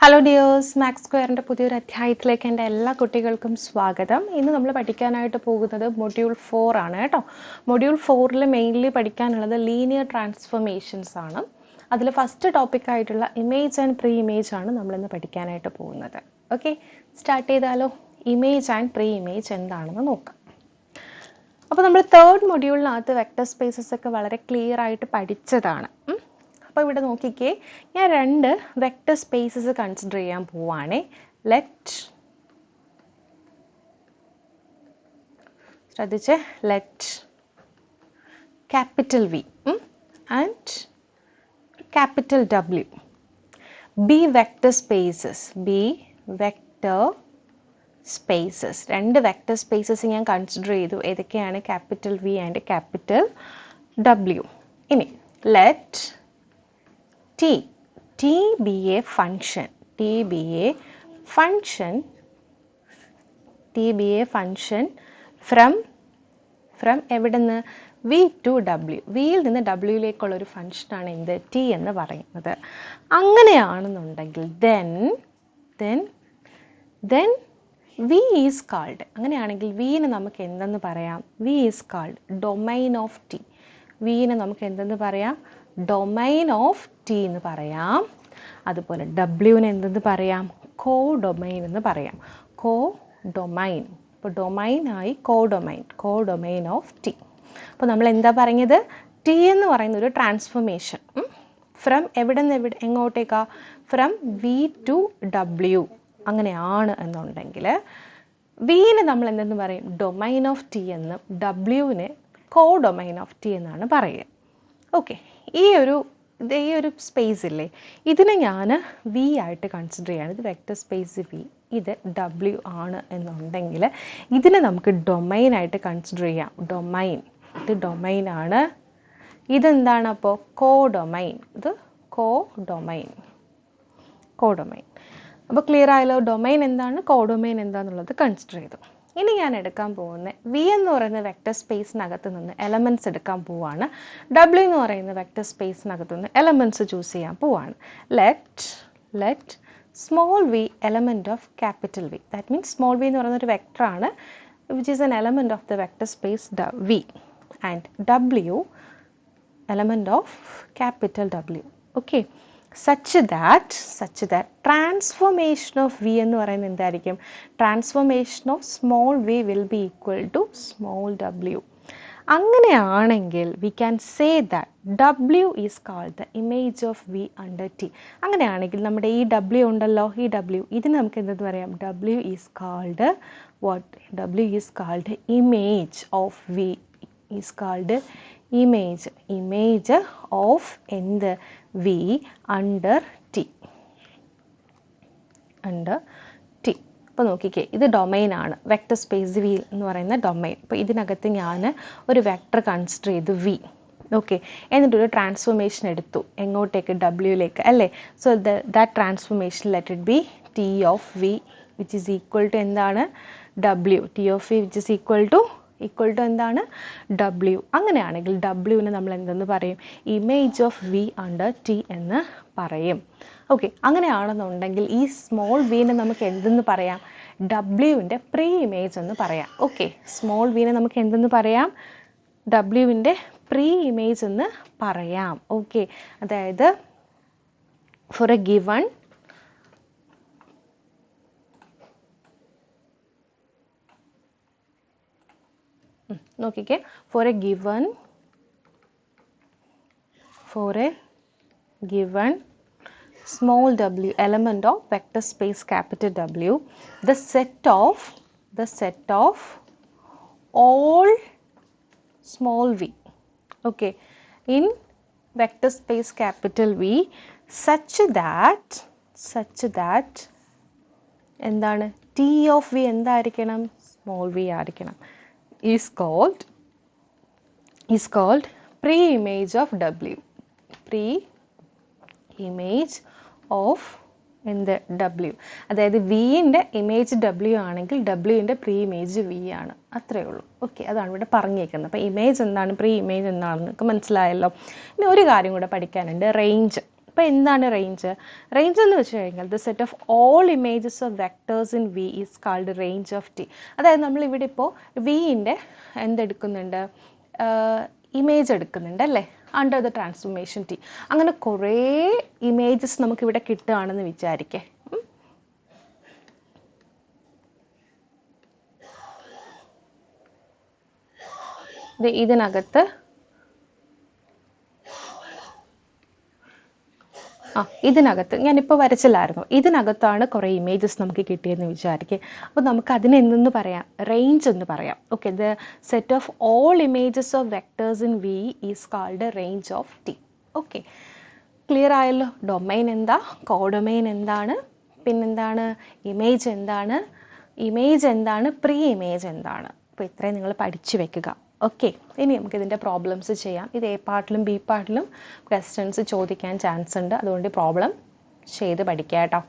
Hello dears max സ്ക്വയറിന്റെ പുതിയൊരു അധ്യായത്തിലേക്ക് എന്റെ എല്ലാ കുട്ടികൾക്കും സ്വാഗതം. ഇന്ന് നമ്മൾ പഠിക്കാനായിട്ട് പോകുന്നത് മൊഡ്യൂൾ ഫോർ ആണ് കേട്ടോ. മൊഡ്യൂൾ ഫോറിൽ മെയിൻലി പഠിക്കാനുള്ളത് ലീനിയർ ട്രാൻസ്ഫോർമേഷൻസ് ആണ്. അതിൽ ഫസ്റ്റ് ടോപ്പിക്കായിട്ടുള്ള ഇമേജ് ആൻഡ് പ്രീ ഇമേജ് ആണ് നമ്മളിന്ന് പഠിക്കാനായിട്ട് പോകുന്നത്. ഓക്കെ സ്റ്റാർട്ട് ചെയ്താലോ? ഇമേജ് ആൻഡ് പ്രീ ഇമേജ് എന്താണെന്ന് നോക്കാം. അപ്പോൾ നമ്മൾ തേർഡ് മൊഡ്യൂളിനകത്ത് വെക്ടർ സ്പേസസ് ഒക്കെ വളരെ ക്ലിയർ ആയിട്ട് പഠിച്ചതാണ്. അപ്പോൾ ഇവിടെ നോക്കിക്കേ ഞാൻ രണ്ട് വെക്ടർ സ്പേസസ് കൺസിഡർ ചെയ്യാൻ പോവാണേ. ലെറ്റ് ശ്രദ്ധിച്ച്? Let capital V and capital W be vector spaces be vector spaces രണ്ട് വെക്ടർ സ്പേസസ് ഞാൻ കൺസിഡർ ചെയ്തു. ഏതൊക്കെയാണ്? Capital V and capital W ഇനി let T T be a function T be a function T be a function from from എവിടെ നിന്ന് V to W വിയിൽ നിന്ന് ഡബ്ല്യൂയിലേക്കുള്ള ഒരു ഫങ്ഷനാണ് എന്ത്? ടി എന്ന് പറയുന്നത്. അങ്ങനെയാണെന്നുണ്ടെങ്കിൽ then then then V is called അങ്ങനെയാണെങ്കിൽ വിന് നമുക്ക് എന്തെന്ന് പറയാം? V is called domain of T വിന് നമുക്ക് എന്തെന്ന് പറയാം? ഡൊമൈൻ ഓഫ് ടി എന്ന് പറയാം. അതുപോലെ ഡബ്ല്യുവിന് എന്തെന്ന് പറയാം? കോ ഡൊമൈൻ എന്ന് പറയാം. കോ ഡൊമൈൻ ഇപ്പോൾ ആയി codomain codomain of T അപ്പോൾ നമ്മൾ എന്താ പറഞ്ഞത്? ടി എന്ന് പറയുന്ന ഒരു ട്രാൻസ്ഫോർമേഷൻ ഫ്രം എവിടെ നിന്ന് എവിടെ എങ്ങോട്ടേക്കാ? ഫ്രം വി ടു ഡബ്ല്യു അങ്ങനെയാണ് എന്നുണ്ടെങ്കിൽ വിന് നമ്മൾ എന്തെന്ന് പറയും? ഡൊമൈൻ ഓഫ് ടി എന്നും ഡബ്ല്യുവിന് കോ ഡൊമൈൻ ഓഫ് ടി എന്നാണ് പറയുക. ഓക്കെ ഈ ഒരു ഈ ഒരു സ്പേസ് ഇല്ലേ? ഇതിനെ ഞാൻ വി ആയിട്ട് കൺസിഡർ ചെയ്യാണ്. ഇത് വെക്ടർ സ്പേസ് വി ഇത് ഡബ്ല്യു ആണ് എന്നുണ്ടെങ്കിൽ ഇതിനെ നമുക്ക് ഡൊമൈനായിട്ട് കൺസിഡർ ചെയ്യാം. ഡൊമൈൻ ഇത് ഡൊമൈൻ ആണ്. ഇതെന്താണ് അപ്പോൾ കോ ഡൊമൈൻ ഇത് കോ ഡൊമൈൻ കോ ഡൊമൈൻ അപ്പോൾ ക്ലിയർ ആയല്ലോ? ഡൊമൈൻ എന്താണ്? കോ ഡൊമൈൻ എന്താണെന്നുള്ളത് കൺസിഡർ ചെയ്തു. ഇനി ഞാൻ എടുക്കാൻ പോകുന്ന വി എന്ന് പറയുന്ന വെക്ടർ സ്പേസിനകത്ത് നിന്ന് എലമെന്റ്സ് എടുക്കാൻ പോവാണ്. ഡബ്ല്യു എന്ന് പറയുന്ന വെക്ടർ സ്പേസിനകത്ത് നിന്ന് എലമെന്റ്സ് ചൂസ് ചെയ്യാൻ പോവാണ്. Let let small V element of capital V that means small V എന്ന് പറയുന്ന ഒരു വെക്ടറാണ് which is an element of the vector space V and W element of capital W Okay. Such that such that transformation of V എന്ന് പറയുന്നത് എന്തായിരിക്കും? Transformation of small V will be equal to small W അങ്ങനെയാണെങ്കിൽ we can say that W is called the image of V under T അങ്ങനെയാണെങ്കിൽ നമ്മുടെ ഈ W ഉണ്ടല്ലോ. ഈ W ഇതിന് നമുക്ക് എന്തെന്ന് പറയാം? W is called what W is called image of V is called image image of എന്ത്? V under T under T അപ്പോൾ നോക്കിക്കേ ഇത് ഡൊമൈനാണ് വെക്ടർ സ്പേസ് വി എന്ന് പറയുന്ന ഡൊമൈൻ അപ്പോൾ ഇതിനകത്ത് ഞാൻ ഒരു വെക്ടർ കൺസിഡർ ചെയ്തു വി ഓക്കെ എന്നിട്ടൊരു ട്രാൻസ്ഫോർമേഷൻ എടുത്തു. എങ്ങോട്ടേക്ക്? ഡബ്ല്യൂയിലേക്ക് അല്ലേ? So the that transformation let it be T of V which is equal to എന്താണ്? W T of V which is equal to equal to എന്താണ്? ഡബ്ല്യു അങ്ങനെയാണെങ്കിൽ ഡബ്ല്യുവിനെ നമ്മൾ എന്തെന്ന് പറയും? Image of V under T എന്ന് പറയും. ഓക്കെ അങ്ങനെയാണെന്നുണ്ടെങ്കിൽ ഈ സ്മോൾ വീനെ നമുക്ക് എന്തെന്ന് പറയാം? ഡബ്ല്യുവിന്റെ പ്രീ ഇമേജ് എന്ന് പറയാം. ഓക്കെ സ്മോൾ വീനെ നമുക്ക് എന്തെന്ന് പറയാം? ഡബ്ല്യുവിന്റെ പ്രീ ഇമേജ് എന്ന് പറയാം. ഓക്കെ അതായത് for a given നോക്കിക്കേ for a given for a given small w element of vector space capital W the set of the set of all small v okay in vector space capital V such that such that എന്താണ് T of V എന്തായിരിക്കണം small V ആയിരിക്കണം Is called preimage of W preimage of എന്ത് W അതായത് വിന്റെ image W ആണെങ്കിൽ ഡബ്ല്യുവിന്റെ pre image V ആണ്. അത്രയേ ഉള്ളൂ. ഓക്കെ അതാണ് ഇവിടെ പറഞ്ഞേക്കുന്നത്. അപ്പോൾ ഇമേജ് എന്താണ്? പ്രീ ഇമേജ് എന്താണെന്ന് നിങ്ങൾക്ക് മനസ്സിലായല്ലോ. ഇനി ഒരു കാര്യം കൂടെ പഠിക്കാനുണ്ട്. റേഞ്ച് അപ്പോൾ എന്താണ് റേഞ്ച് റേഞ്ച് എന്ന് വെച്ച് കഴിഞ്ഞാൽ the set of all images of vectors in V is called range of T അതായത് നമ്മൾ ഇവിടെ ഇപ്പോൾ വിന്റെ എന്തെടുക്കുന്നുണ്ട്? ഇമേജ് എടുക്കുന്നുണ്ട് അല്ലേ? അണ്ടർ ദ ട്രാൻസ്ഫോർമേഷൻ ടി അങ്ങനെ കുറേ ഇമേജസ് നമുക്കിവിടെ കിട്ടുകയാണെന്ന് വിചാരിക്കേ. ഇതിനകത്ത് ആ ഇതിനകത്ത് ഞാനിപ്പോൾ വരച്ചില്ലായിരുന്നു. ഇതിനകത്താണ് കുറേ ഇമേജസ് നമുക്ക് കിട്ടിയെന്ന് വിചാരിക്കുക. അപ്പോൾ നമുക്ക് അതിനെന്തെന്ന് പറയാം? റേഞ്ച് എന്ന് പറയാം. Okay the set of all images of vectors in V is called range of T okay clear ആയല്ലോ? ഡൊമൈൻ എന്താ? കോഡൊമൈൻ എന്താണ്? പിന്നെന്താണ്? ഇമേജ് എന്താണ്? ഇമേജ് എന്താണ്? പ്രീ ഇമേജ് എന്താണ്? അപ്പോൾ ഇത്രയും നിങ്ങൾ പഠിച്ചു വെക്കുക. ഓക്കെ ഇനി നമുക്ക് ഇതിന്റെ പ്രോബ്ലംസ് ചെയ്യാം. ഇത് എ പാർട്ടിലും ബി പാർട്ടിലും ക്വസ്റ്റ്യൻസ് ചോദിക്കാൻ ചാൻസ് ഉണ്ട്. അതുകൊണ്ട് പ്രോബ്ലം ചെയ്ത് പഠിക്കുക കേട്ടോ.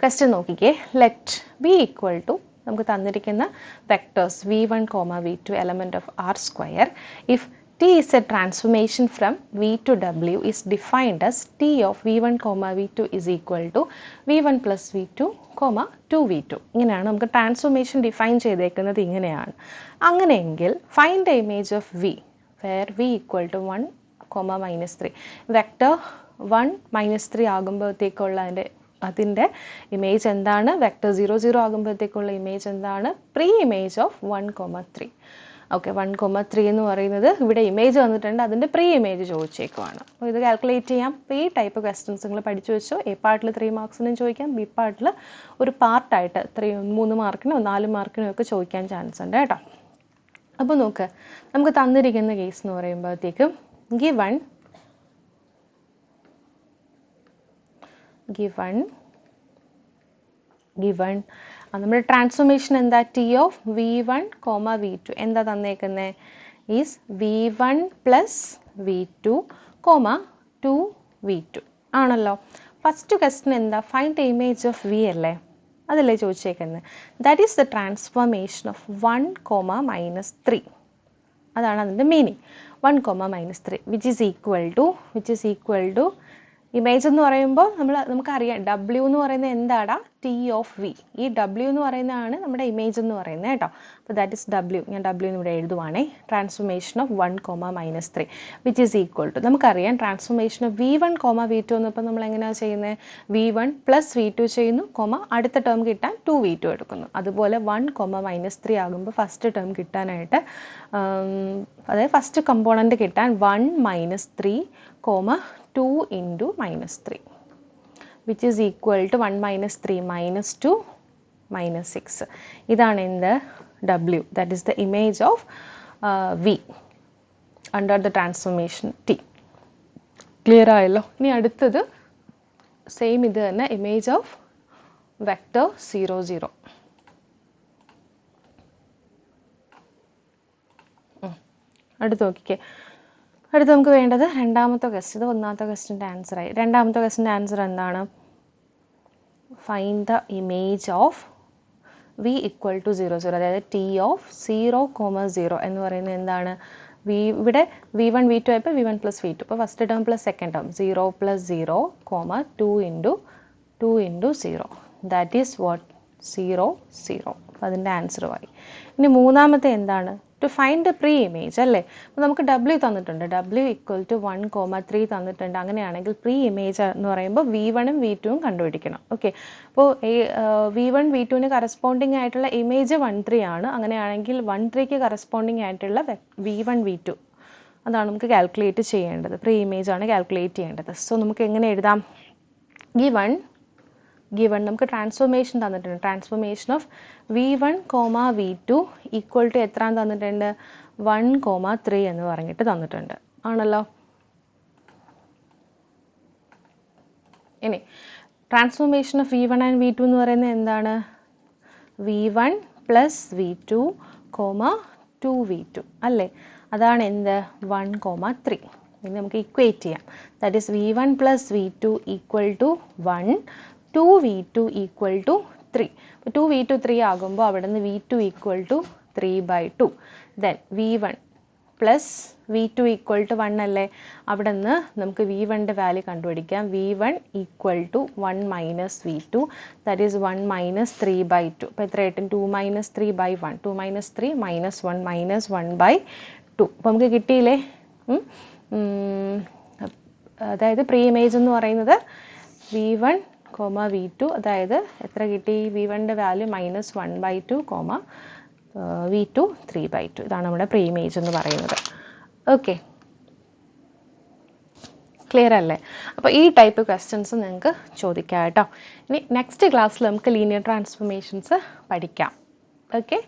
ക്വസ്റ്റ്യൻ നോക്കിക്കേ. ലെറ്റ് ബി ഈക്വൽ ടു നമുക്ക് തന്നിരിക്കുന്ന vectors V one comma V two element of R square if T is a transformation from V to W is defined as T of V1, V2 is equal to V1 plus V2, comma 2V2. ഇങ്ങനെയാണ് നമുക്ക് transformation define ചെയ്തേക്കുന്നത് ഇങ്ങനെയാണ്. അങ്ങനെയെങ്കിൽ find the image of V where V equal to one comma minus three vector one minus three ആകുമ്പോഴത്തേക്കുള്ള അതിന്റെ അതിന്റെ image എന്താണ്? Vector zero zero ആകുമ്പോഴത്തേക്കുള്ള image എന്താണ്? Preimage of one comma three okay one comma three എന്ന് പറയുന്നത് ഇവിടെ image വന്നിട്ടുണ്ട്. അതിന്റെ പ്രീ ഇമേജ് ചോദിച്ചേക്കുവാണ്. അപ്പോൾ ഇത് കാൽക്കുലേറ്റ് ചെയ്യാം. അപ്പോൾ ഈ ടൈപ്പ് ക്വസ്റ്റ്യൻസ് നിങ്ങൾ പഠിച്ചു വെച്ചോ. എ പാർട്ടിൽ ത്രീ മാർക്സിനും ചോദിക്കാം. ബി പാർട്ടിൽ ഒരു പാർട്ടായിട്ട് ത്രീ മൂന്ന് മാർക്കിനോ നാല് മാർക്കിനോ ഒക്കെ ചോദിക്കാൻ ചാൻസ് ഉണ്ട് കേട്ടോ. അപ്പോൾ നോക്ക് നമുക്ക് തന്നിരിക്കുന്ന കേസ് എന്ന് പറയുമ്പോഴത്തേക്കും ഗിവൺ ഗിവൺ ഗിവൺ നമ്മുടെ ട്രാൻസ്ഫോർമേഷൻ എന്താ? T of V one comma V two എന്താ തന്നേക്കുന്നത് is V one plus V two comma two V two ആണല്ലോ. ഫസ്റ്റ് ക്വസ്റ്റൻ എന്താ? Find the image of V അല്ലേ? അതല്ലേ ചോദിച്ചേക്കുന്നത് that is the transformation of one comma minus three അതാണ് അതിന്റെ meaning one comma minus three which is equal to which is equal to image എന്ന് പറയുമ്പോൾ നമ്മൾ നമുക്കറിയാം ഡബ്ല്യു എന്ന് പറയുന്നത് എന്താടാ? ടി ഓഫ് വി ഈ ഡബ്ല്യു എന്ന് പറയുന്നതാണ് നമ്മുടെ ഇമേജ് എന്ന് പറയുന്നത് കേട്ടോ. അപ്പോൾ ദാറ്റ് ഇസ് ഡബ്ല്യു ഞാൻ ഡബ്ല്യു ഇവിടെ എഴുതുവാണേ. Transformation of one comma minus three which is equal to നമുക്കറിയാം transformation of V one comma V two എന്നപ്പോൾ നമ്മൾ എങ്ങനെയാണ് ചെയ്യുന്നത് V one plus V two ചെയ്യുന്നു കോമ അടുത്ത ടേം കിട്ടാൻ ടു വി ടു എടുക്കുന്നു. അതുപോലെ വൺ കോമ മൈനസ് ത്രീ ആകുമ്പോൾ ഫസ്റ്റ് ടേം കിട്ടാനായിട്ട് അതായത് ഫസ്റ്റ് കമ്പോണന്റ് കിട്ടാൻ one minus three comma two into minus three which is equal to one minus three minus two minus six ഇതാണ് എന്ത് W that the the image of V under the transformation T clear ആയല്ലോ? ഇനി അടുത്തത് same ഇത് തന്നെ image of vector zero zero അടുത്ത് നോക്കിക്കേ. അടുത്ത് നമുക്ക് വേണ്ടത് രണ്ടാമത്തെ ക്വസ്റ്റ്യൻ ഇത് ഒന്നാമത്തെ ക്വസ്റ്റിന്റെ ആൻസറായി രണ്ടാമത്തെ ക്വസ്റ്റിന്റെ ആൻസർ എന്താണ്? Find the image of V equal to zero zero അതായത് T of zero comma zero എന്ന് പറയുന്നത് എന്താണ്? വി ഇവിടെ വി വൺ വി ടു ആയപ്പോൾ V one plus V two അപ്പോൾ first term plus second term zero plus zero comma two into two into zero that is what zero zero അപ്പോൾ അതിന്റെ ആൻസറുമായി ഇനി മൂന്നാമത്തെ എന്താണ്? To find the pre image അല്ലേ? അപ്പോൾ നമുക്ക് ഡബ്ല്യു തന്നിട്ടുണ്ട്. W equal to one comma three തന്നിട്ടുണ്ട്. അങ്ങനെയാണെങ്കിൽ പ്രീ ഇമേജ് എന്ന് പറയുമ്പോൾ വി വണ്ണും വി ടുവും കണ്ടുപിടിക്കണം. ഓക്കെ അപ്പോൾ വി വൺ വി ടുവിന് കറസ്പോണ്ടിങ് ആയിട്ടുള്ള ഇമേജ് വൺ ത്രീ ആണ്. അങ്ങനെയാണെങ്കിൽ വൺ ത്രീക്ക് കറസ്പോണ്ടിങ് ആയിട്ടുള്ള വി വൺ വി ടു അതാണ് നമുക്ക് കാൽക്കുലേറ്റ് ചെയ്യേണ്ടത്. പ്രീ ഇമേജ് ആണ് കാൽക്കുലേറ്റ് ചെയ്യേണ്ടത്. സോ നമുക്ക് എങ്ങനെ എഴുതാം? ഗിവൺ ഗിവൺ നമുക്ക് ട്രാൻസ്ഫോർമേഷൻ തന്നിട്ടുണ്ട്. Transformation of V one comma V two equal to എത്ര തന്നിട്ടുണ്ട്? വൺ കോമ ത്രീ എന്ന് പറഞ്ഞിട്ട് തന്നിട്ടുണ്ട്. ആണല്ലോ? ഇനി transformation of V one and V two എന്ന് പറയുന്നത് എന്താണ്? V one plus V two comma two V two അല്ലേ? അതാണ് എന്ത്? വൺ കോമ ത്രീ ഇനി നമുക്ക് ഇക്വേറ്റ് ചെയ്യാം. That is V one plus V two equal to one two V two equal to three two V two three ആകുമ്പോൾ അവിടെ നിന്ന് V two equal to three by two then V one plus V two equal to one അല്ലേ? അവിടെ നിന്ന് നമുക്ക് V വണ്ണിന്റെ value കണ്ടുപിടിക്കാം. V one equal to one minus V two that is one minus three by two അപ്പോൾ എത്ര കിട്ടും? Two minus three by one two minus three minus one minus one by two അപ്പോൾ നമുക്ക് കിട്ടിയില്ലേ. അതായത് pre image എന്ന് പറയുന്നത് V one comma V two അതായത് എത്ര കിട്ടി? വി വണ്ണിന്റെ value minus one by two comma V two three by two ഇതാണ് നമ്മുടെ പ്രീ ഇമേജ് എന്ന് പറയുന്നത്. ഓക്കെ ക്ലിയർ അല്ലേ? അപ്പോൾ ഈ ടൈപ്പ് ക്വസ്റ്റ്യൻസ് നിങ്ങൾക്ക് ചോദിക്കാം കേട്ടോ ഇനി നെക്സ്റ്റ് ക്ലാസ്സിൽ നമുക്ക് ലീനിയർ ട്രാൻസ്ഫോർമേഷൻസ് പഠിക്കാം. ഓക്കെ